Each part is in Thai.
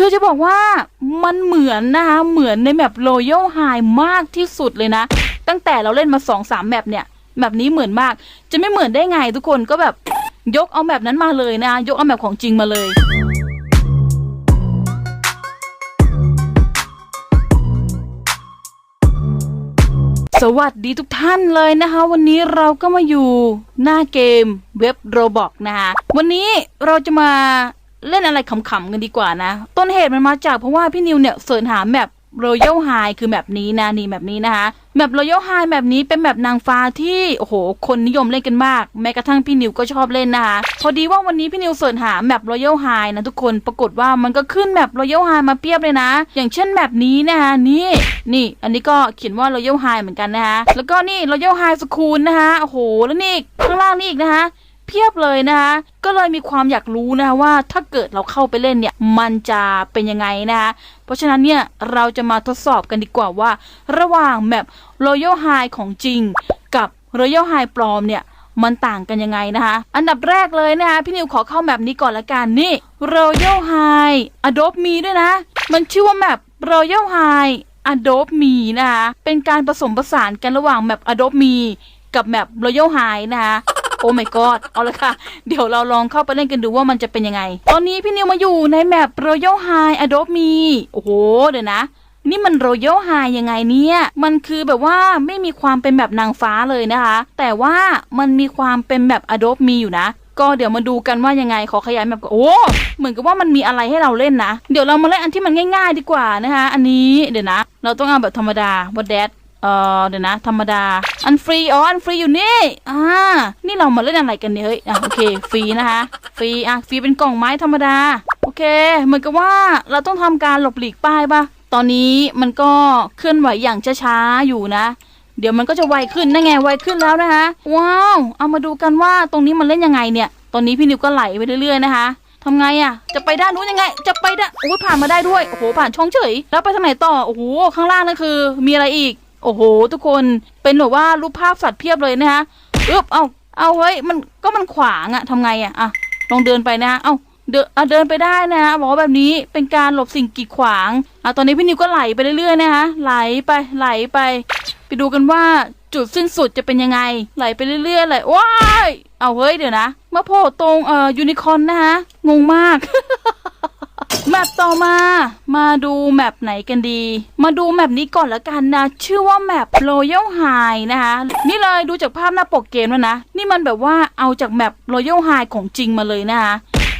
คือจะบอกว่ามันเหมือนนะคะ เหมือนในแมป Royal High มากที่สุดเลยนะ ตั้งแต่เราเล่นมา2อสามแมปเนี่ยแบบนี้เหมือนมาก จะไม่เหมือนได้ไงทุกคนก็แบบยกเอาแมปนั้นมาเลยนะยกเอาแมปของจริงมาเลย สวัสดีทุกท่านเลยนะคะ วันนี้เราก็มาอยู่หน้าเกมเว็บโรบอกนะคะ วันนี้เราจะมา เล่นอะไรขำๆกันดีกว่านะ ต้นเหตุมันมาจากเพราะว่าพี่นิวเนี่ยเสิร์ชหาแมป Royal High คือแบบนี้นะนี่แบบนี้นะคะแมป Royal High แบบนี้เป็นแบบนางฟ้าที่โอ้โห คนนิยมเล่นกันมาก แม้กระทั่งพี่นิวก็ชอบเล่นนะคะพอดีว่าวันนี้พี่นิวเสิร์ชหาแมป Royal High นะทุกคนปรากฏว่ามันก็ขึ้นแมป Royal High มาเพียบเลยนะ อย่างเช่นแบบนี้นะคะนี่นี่ อันนี้ก็เขียนว่า Royal High เหมือนกันนะคะแล้วก็นี่ Royal High School นะคะโอ้โหแล้วนี่ข้างล่างนี่อีกนะคะ เพียบเลยนะคะก็เลยมีความอยากรู้นะคะว่าถ้าเกิดเราเข้าไปเล่นเนี่ยมันจะเป็นยังไงนะคะเพราะฉะนั้นเนี่ยเราจะมาทดสอบกันดีกว่าว่า ระหว่างแมป Royal High ของจริง กับ Royal High ปลอมเนี่ยมันต่างกันยังไงนะคะ อันดับแรกเลยนะคะ พี่นิวขอเข้าแมปนี้ก่อนละกันนี่ Royal High Adobe มีด้วยนะ มันชื่อว่าแมป Royal High Adobe มีนะคะ เป็นการผสมผสานกันระหว่างแมป Adobe มีกับแมป Royal High นะคะ โอ้ my god เอาละค่ะ เดี๋ยวเราลองเข้าไปเล่นกันดูว่ามันจะเป็นยังไง ตอนนี้พี่นิวมาอยู่ในแมป Royal High Adobe มีโอ้โห เดี๋ยวนะ นี่มัน Royal High ยังไงเนี่ย มันคือแบบว่าไม่มีความเป็นแบบนางฟ้าเลยนะคะ แต่ว่ามันมีความเป็นแบบ Adobe มีอยู่นะก็เดี๋ยวมาดูกันว่ายังไงขอขยายแมปก่อนโอ้เหมือนกับว่ามันมีอะไรให้เราเล่นนะ เดี๋ยวเรามาเล่นอันที่มันง่าย ๆ ดีกว่านะคะ อันนี้เดี๋ยวนะ เราต้องเอาแบบธรรมดาบดแดด เออเดี๋ยวนะ ธรรมดา อันฟรี อ๋อ อันฟรีอยู่นี่ อ่า นี่เรามาเล่นอะไรกันเนี่ยเฮ้ย อะโอเค ฟรีนะคะ ฟรี อะ ฟรีเป็นกล่องไม้ธรรมดา โอเค เหมือนกับว่าเราต้องทำการหลบหลีกป้ายปะตอนนี้มันก็เคลื่อนไหวอย่างช้าๆอยู่นะ เดี๋ยวมันก็จะไวขึ้นนั่นไง ไวขึ้นแล้วนะคะ ว้าว เอามาดูกันว่าตรงนี้มันเล่นยังไงเนี่ย ตอนนี้พี่นิวก็ไหลไปเรื่อยๆนะคะทำไงอะจะไปด้านนู้นยังไง จะไปด้านโอ้ยผ่านมาได้ด้วย โอ้โห ผ่านช่องเฉย แล้วไปทางไหนต่อ โอ้โห ข้างล่างนั่นคือ มีอะไรอีก โอ้โห ทุกคนเป็นแบบว่ารูปภาพสัตว์เพียบเลยนะคะอึบเอาเอาเฮ้ยมันก็มันขวางอะทำไงอะอะลองเดินไปนะ เอาเดินอะเดินไปได้นะบอกว่าแบบนี้เป็นการหลบสิ่งกีดขวางอะตอนนี้พี่นิวก็ไหลไปเรื่อยๆนะคะไหลไปไหลไป ไปดูกันว่าจุดสิ้นสุดจะเป็นยังไง ไหลไปเรื่อยๆเลว้ายเอาเฮ้ยเดี๋ยวนะมาโผล่ตรงเอ่อยูนิคอร์นนะคะงงมาก แมปต่อมา มาดูแมปไหนกันดี มาดูแมปนี้ก่อนละกันนะ ชื่อว่าแมป Royal High นะคะ นี่เลยดูจากภาพหน้าปกเกมแล้วนะ นี่มันแบบว่าเอาจากแมป Royal High ของจริงมาเลยนะคะ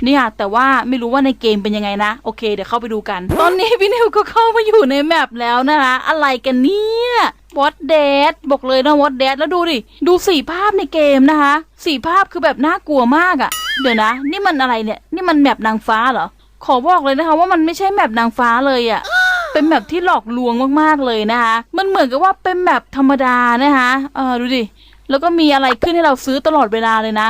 นี่ยแต่ว่าไม่รู้ว่าในเกมเป็นยังไงนะ โอเค เดี๋ยวเข้าไปดูกัน ตอนนี้พี่นิวก็เข้ามาอยู่ในแมปแล้วนะคะ อะไรกันเนี่ยวอตเดดบอกเลยนะวอตเดดแล้วดูดิ ดูสีภาพในเกมนะคะ สีภาพคือแบบน่ากลัวมากอะ่ะ เดี๋ยวนะ นี่มันอะไรเนี่ย นี่มันแมปนางฟ้าเหรอ ขอบอกเลยนะคะ ว่ามันไม่ใช่แมปนางฟ้าเลยอะ่ะเป็นแมปที่หลอกลวงมากๆเลยนะคะ มันเหมือนกับว่าเป็นแมปธรรมดานะคะเออดูดิ แล้วก็มีอะไรขึ้นให้เราซื้อตลอดเวลาเลยนะ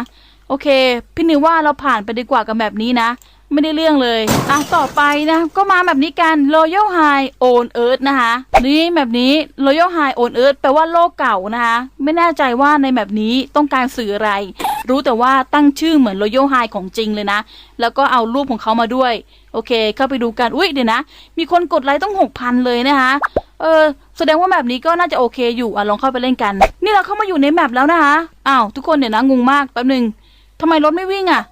โอเค พี่นิวว่าเราผ่านไปดีกว่ากับแบบนี้นะ ไม่ได้เรื่องเลย อะ ต่อไปนะ ก็มาแบบนี้กัน Royal High on Earth นะคะ นี่แบบนี้ Royal High on Earth แปลว่าโลกเก่านะคะ ไม่แน่ใจว่าในแบบนี้ต้องการสื่ออะไร รู้แต่ว่าตั้งชื่อเหมือน Royal High ของจริงเลยนะ แล้วก็เอารูปของเขามาด้วย โอเค เข้าไปดูกัน อุ้ยเดี๋ยวนะ มีคนกดไลค์ต้อง6,000เลยนะคะเออแสดงว่าแบบนี้ก็น่าจะโอเคอยู่อะลองเข้าไปเล่นกัน นี่เราเข้ามาอยู่ในแมปแล้วนะคะอ้าวทุกคนเดี๋ยนะงงมากแป๊บหนึ่งทำไมรถไม่วิ่งอะ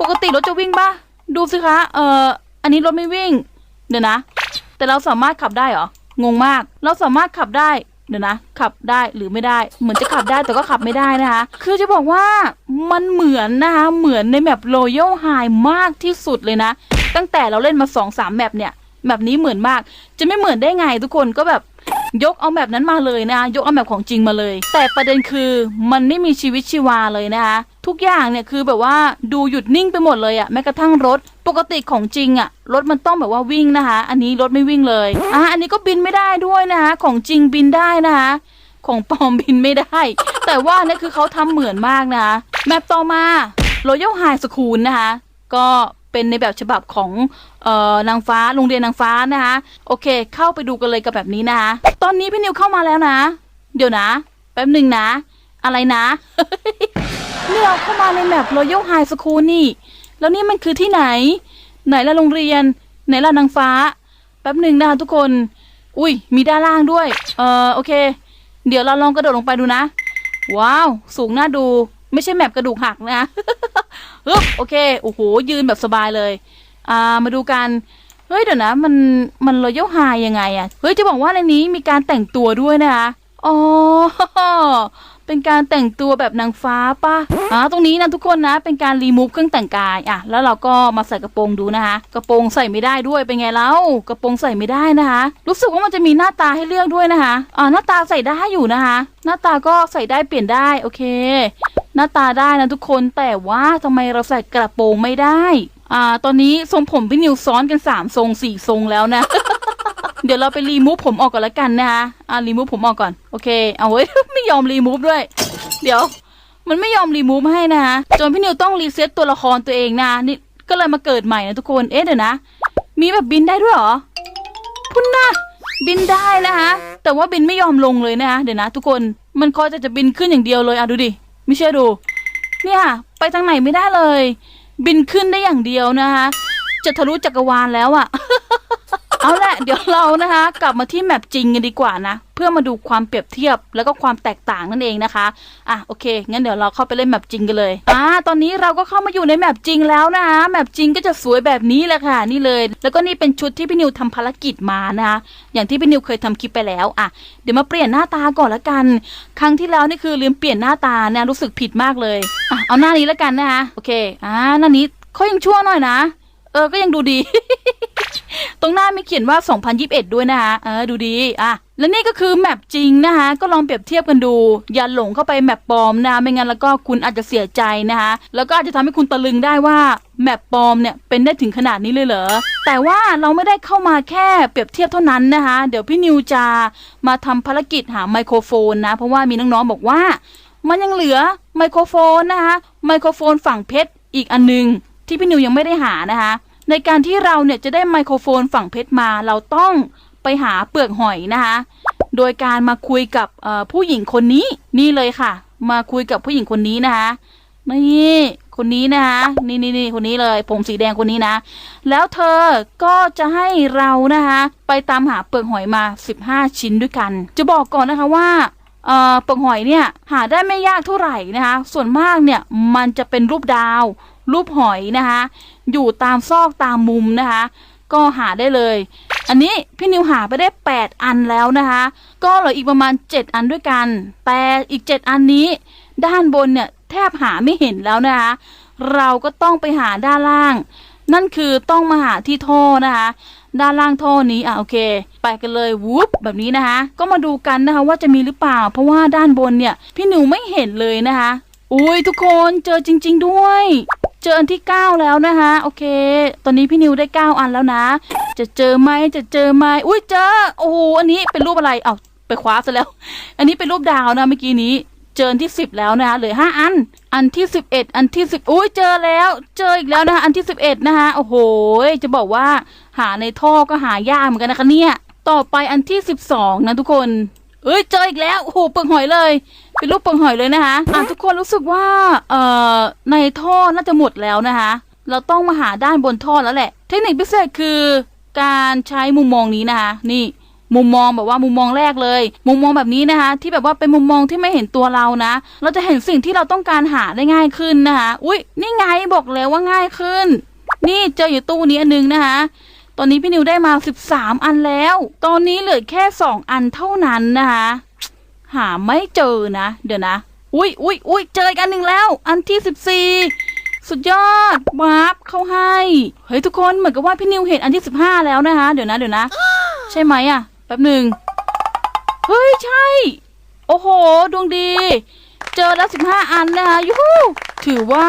ปกติรถจะวิ่งปะดูสิคะเอออันนี้รถไม่วิ่ง เดี๋ยวนะ แต่เราสามารถขับได้เหรองงมาก เราสามารถขับได้ เดี๋ยวนะ ขับได้หรือไม่ได้ เหมือนจะขับได้แต่ก็ขับไม่ได้นะคะ คือจะบอกว่ามันเหมือนนะคะ เหมือนในแมป Royal High มากที่สุดเลยนะ ตั้งแต่เราเล่นมา2อสามแมปเนี่ยแบบนี้เหมือนมาก จะไม่เหมือนได้ไงทุกคนก็แบบยกเอาแบบนั้นมาเลยนะคะยกเอาแบบของจริงมาเลย แต่ประเด็นคือมันไม่มีชีวิตชีวาเลยนะคะทุกอย่างเนี่ยคือแบบว่าดูหยุดนิ่งไปหมดเลยอะแม้กระทั่งรถ ปกติของจริงอะรถมันต้องแบบว่าวิ่งนะคะ อันนี้รถไม่วิ่งเลยอะอันนี้ก็บินไม่ได้ด้วยนะคะ ของจริงบินได้นะคะของปลอมบินไม่ได้ แต่ว่านี่คือเขาทำเหมือนมากนะคะแมปต่อมา Royal High School นะคะ ก็เป็นในแบบฉบับของเออนางฟ้าโรงเรียนนางฟ้านะคะ โอเค เข้าไปดูกันเลยกับแบบนี้นะคะ ตอนนี้พี่นิวเข้ามาแล้วนะ เดี๋ยวนะ แป๊บหนึ่งนะ อะไรนะนี่เราเข้ามาในแมป Royal High School นี่ แล้วนี่มันคือที่ไหน ไหนละโรงเรียน ไหนล่ะนางฟ้า แป๊บหนึ่งนะคะทุกคน อุ้ยมีด้านล่างด้วย เออโอเค เดี๋ยวเราลองกระโดดลงไปดูนะ ว้าว สูงน่าดู ไม่ใช่แมปกระดูกหักนะฮึบโอเค โอ้โห ยืนแบบสบายเลย อ่า มาดูกัน เฮ้ย เดี๋ยวนะ มัน มันรอยย่ไฮยังไงอะเฮ้ย จะบอกว่าในนี้มีการแต่งตัวด้วยนะคะ อ๋อ เป็นการแต่งตัวแบบนางฟ้าป่ะอ่าตรงนี้นะทุกคนนะ เป็นการรีมูฟเครื่องแต่งกายอะแล้วเราก็มาใส่กระโปรงดูนะคะ กระโปรงใส่ไม่ได้ด้วยเป็นไงเล่ากระโปรงใส่ไม่ได้นะคะ รู้สึกว่ามันจะมีหน้าตาให้เลือกด้วยนะคะอ่าหน้าตาใส่ได้อยู่นะคะ หน้าตาก็ใส่ได้เปลี่ยนได้โอเค หน้าตาได้นะทุกคนแต่ว่าทำไมเราใส่กระโปรงไม่ได้อ่าตอนนี้ทรงผมพี่นิวซ้อนกันสามทรงสี่ทรงแล้วนะ ดี๋ยวเราไปรีมูฟผมออกก่อนละกันนะคะอ่ารีมูฟผมออกก่อน โอเค เอาไว้ย ไม่ยอมรีมูฟด้วย เดี๋ยว มันไม่ยอมรีมูฟให้นะคะจนพี่นิวต้องรีเซ็ตตัวละครตัวเองนะนี่ก็เลยมาเกิดใหม่นะทุกคน เอ๊ะเดี๋ยวนะ มีแบบบินได้ด้วยเหรอ พุ่นนะบินได้นะคะแต่ว่าบินไม่ยอมลงเลยนะคะเดี๋ยวนะ ทุกคน มันคอยจะจะบินขึ้นอย่างเดียวเลยอะดูดิ ไม่เชื่อดู เนี่ย ไปทางไหนไม่ได้เลย บินขึ้นได้อย่างเดียวนะคะจะทะลุจักรวาลแล้วอะ เอาละเดี๋ยวเรานะคะ กลับมาที่แมปจริงกันดีกว่านะ เพื่อมาดูความเปรียบเทียบแล้วก็ความแตกต่างนั่นเองนะคะอะโอเคงั้นเดี๋ยวเราเข้าไปเล่นแมปจริงกันเลยอ่าตอนนี้เราก็เข้ามาอยู่ในแมปจริงแล้วนะคะแมปจริงก็จะสวยแบบนี้แหละค่ะนี่เลย แล้วก็นี่เป็นชุดที่พี่นิวทำภารกิจมานะคะอย่างที่พี่นิวเคยทำคลิปไปแล้วอะเดี๋ยวมาเปลี่ยนหน้าตาก่อนละกัน ครั้งที่แล้วนี่คือลืมเปลี่ยนหน้าตานะรู้สึกผิดมากเลยอะเอาหน้านี้ละกันนะคะโอเคอ่าหน้านี้เขายังชั่วหน่อยนะ เออก็ยังดูดี ตรงหน้ามีเขียนว่า 2021 ด้วยนะคะเออดูดีอะและนี่ก็คือแมปจริงนะคะก็ลองเปรียบเทียบกันดู อย่าหลงเข้าไปแมปปลอมนะคะไม่งั้นแล้วก็คุณอาจจะเสียใจนะคะแล้วก็อาจจะทำให้คุณตะลึงได้ว่าแมปปลอมเนี่ยเป็นได้ถึงขนาดนี้เลยเหรอแต่ว่าเราไม่ได้เข้ามาแค่เปรียบเทียบเท่านั้นนะคะ เดี๋ยวพี่นิวจะมาทำภารกิจหาไมโครโฟนนะเพราะว่ามีน้องๆบอกว่า มันยังเหลือไมโครโฟนนะคะไมโครโฟนฝั่งเพชรอีกอันนึงที่พี่นิวยังไม่ได้หานะคะ ในการที่เราเนี่ยจะได้ไมโครโฟนฝั่งเพชรมาเราต้องไปหาเปลือกหอยนะคะ โดยการมาคุยกับผู้หญิงคนนี้นี่เลยค่ะ มาคุยกับผู้หญิงคนนี้นะคะนี่คนนี้นะคะนี่นี่นี่คนนี้เลย ผมสีแดงคนนี้นะ แล้วเธอก็จะให้เรานะคะ ไปตามหาเปลือกหอยมา 15 ชิ้นด้วยกัน จะบอกก่อนนะคะว่าเออเปลือกหอยเนี่ยหาได้ไม่ยากเท่าไหร่นะคะ ส่วนมากเนี่ยมันจะเป็นรูปดาว รูปหอยนะคะ อยู่ตามซอกตามมุมนะคะ ก็หาได้เลย อันนี้พี่นิวหาไปได้ 8 อันแล้วนะคะ ก็เหลืออีกประมาณ 7 อันด้วยกัน แต่อีก 7 อันนี้ ด้านบนเนี่ยแทบหาไม่เห็นแล้วนะคะ เราก็ต้องไปหาด้านล่าง นั่นคือต้องมาหาที่ท่อนะคะ ด้านล่างท่อนี้อะโอเค ไปกันเลยวูบแบบนี้นะคะ ก็มาดูกันนะคะว่าจะมีหรือเปล่า เพราะว่าด้านบนเนี่ย พี่หนูไม่เห็นเลยนะคะอุ้ยทุกคนเจอจริง ๆ ด้วย เจออันที่ 9 แล้วนะคะโอเค ตอนนี้พี่นิวได้ 9 อันแล้วนะ จะเจอไหมจะเจอไหมอุ้ยเจอโอ้โหอันนี้เป็นรูปอะไรเอาไปคว้าซะแล้ว อันนี้เป็นรูปดาวนะเมื่อกี้นี้เจออันที่ 10 แล้วนะคะเหลือ5อัน อันที่ 11 อันที่10อุ้ยเจอแล้ว เจออีกแล้วนะคะอันที่ 11 นะคะโอ้โหจะบอกว่าหาในท่อก็หายากเหมือนกันนะคะเนี่ยต่อไปอันที่ 12 นะทุกคน เอ้ยเจออีกแล้วโอ้โหเปลือกหอยเลย เป็นรูปเปลือกหอยเลยนะคะอะทุกคนรู้สึกว่าเอ่อในท่อน่าจะหมดแล้วนะคะ เราต้องมาหาด้านบนท่อแล้วแหละ เทคนิคพิเศษคือการใช้มุมมองนี้นะคะ นี่มุมมองแบบว่ามุมมองแรกเลย มุมมองแบบนี้นะคะ ที่แบบว่าเป็นมุมมองที่ไม่เห็นตัวเรานะ เราจะเห็นสิ่งที่เราต้องการหาได้ง่ายขึ้นนะคะ อุ๊ยนี่ไงบอกแล้วว่าง่ายขึ้น นี่เจออยู่ตู้นี้อันนึงนะคะ อนนี้พี่นิวได้มา 13 อันแล้ว ตอนนี้เหลือแค่ 2 อันเท่านั้นนะคะ หาไม่เจอนะ เดี๋ยวนะ อุ้ยอุ้ยอุ้ยเจออีกอันหนึ่งแล้ว อันที่ 14 สุดยอดวาร์ปเข้าให้ เฮ้ยทุกคนเหมือนกับว่าพี่นิวเห็นอันที่ 15 แล้วนะคะ เดี๋ยวนะเดี๋ยวนะ ใช่ไหมอะแป๊บหนึ่งเฮ้ยใช่ โอ้โห ดวงดี เจอแล้ว 15 อันนะคะยูฮูถือว่า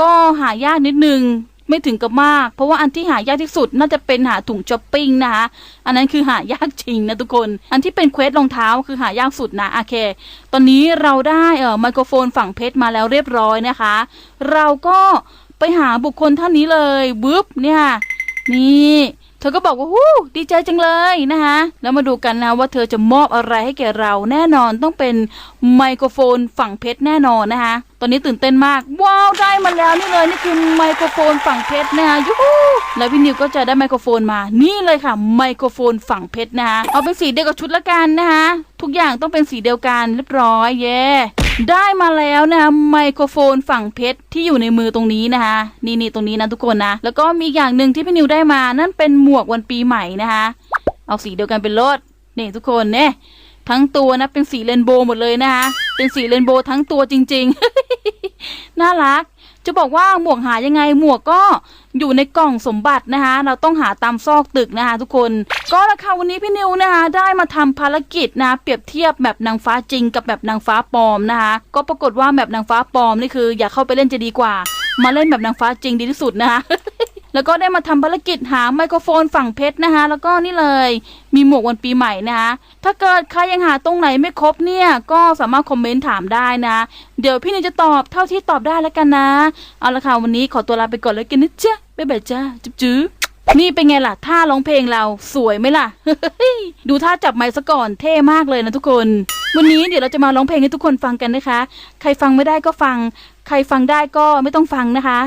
ก็หายากนิดนึง ไม่ถึงกับมาก เพราะว่าอันที่หายากที่สุดน่าจะเป็นหาถุงช้อปปิ้งนะคะอันนั้นคือหายากจริงนะทุกคน อันที่เป็นเควสรองเท้าคือหายากสุดนะโอเค ตอนนี้เราได้เอ่อไมโครโฟนฝั่งเพชรมาแล้วเรียบร้อยนะคะ เราก็ไปหาบุคคลท่านนี้เลยบึ๊บเนี่ยนี่ เธอก็บอกว่าฮู้ดีใจจังเลยนะคะแล้วมาดูกันนะว่าเธอจะมอบอะไรให้แก่เราแน่นอนต้องเป็นไมโครโฟนฝั่งเพชรแน่นอนนะคะตอนนี้ตื่นเต้นมาก ว้าวได้มาแล้วนี่เลยนี่คือไมโครโฟนฝั่งเพชรนะคะยูฮูแล้วพี่นิวก็จะได้ไมโครโฟนมา นี่เลยค่ะไมโครโฟนฝั่งเพชรนะคะเอาเป็นสีเดียวกับชุดละกันนะคะทุกอย่างต้องเป็นสีเดียวกันเรียบร้อยเย้ ได้มาแล้วนะคะไมโครโฟนฝั่งเพชรที่อยู่ในมือตรงนี้นะคะนี่นี่ตรงนี้นะทุกคนนะ แล้วก็มีอย่างหนึ่งที่พี่นิวได้มานั่นเป็นหมวกวันปีใหม่นะคะเอาสีเดียวกันเป็นรถนี่ทุกคนเนี่ยทั้งตัวนะเป็นสีเรนโบว์หมดเลยนะคะเป็นสีเรนโบว์ทั้งตัวจริง ๆ น่ารัก จะบอกว่าหมวกหายังไงหมวกก็ อยู่ในกล่องสมบัตินะคะ เราต้องหาตามซอกตึกนะคะ ทุกคน ก็ราคาวันนี้พี่นิวนะคะ ได้มาทำภารกิจนะ เปรียบเทียบแบบนางฟ้าจริงกับแบบนางฟ้าปลอมนะคะ ก็ปรากฏว่าแบบนางฟ้าปลอมนี่คือ อย่าเข้าไปเล่นจะดีกว่า มาเล่นแบบนางฟ้าจริงดีที่สุดนะคะแล้วก็ได้มาทำภารกิจหาไมโครโฟนฝั่งเพชรนะคะ แล้วก็นี่เลยมีหมวกวันปีใหม่นะคะ ถ้าเกิดใครยังหาตรงไหนไม่ครบเนี่ย ก็สามารถคอมเมนต์ถามได้นะ เดี๋ยวพี่นิวจะตอบเท่าที่ตอบได้แล้วกันนะ เอาละค่ะวันนี้ขอตัวลาไปก่อนแล้วกันนะจ๊ะ บ๊ายบายจ้าจุ๊บจื๊อนี่เป็นไงล่ะท่าร้องเพลงเราสวยไหมล่ะ ดูท่าจับไมค์ซะก่อนเท่มากเลยนะทุกคน วันนี้เดี๋ยวเราจะมาร้องเพลงให้ทุกคนฟังกันนะคะ ใครฟังไม่ได้ก็ฟัง ใครฟังได้ก็ไม่ต้องฟังนะคะ